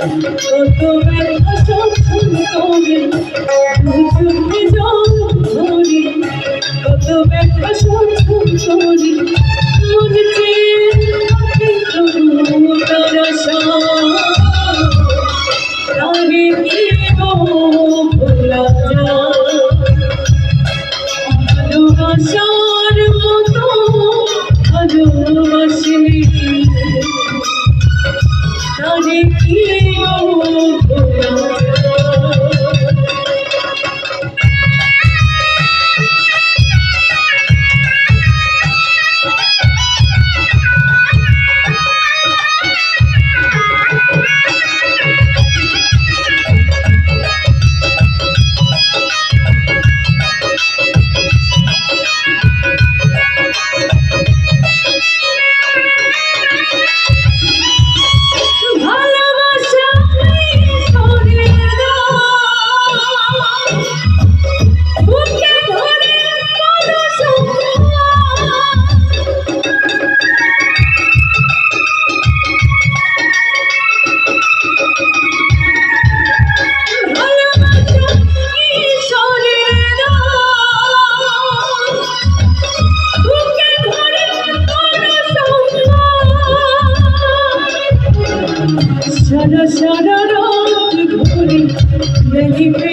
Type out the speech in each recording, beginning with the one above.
Let's go back, let's.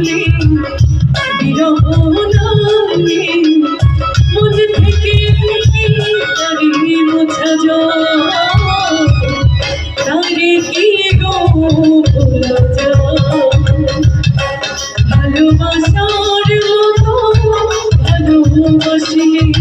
বলে বিরহ নামে মন থেকে পারি মোছা যারে কি গো ভালোবাসার মতো ভালোবাসিলে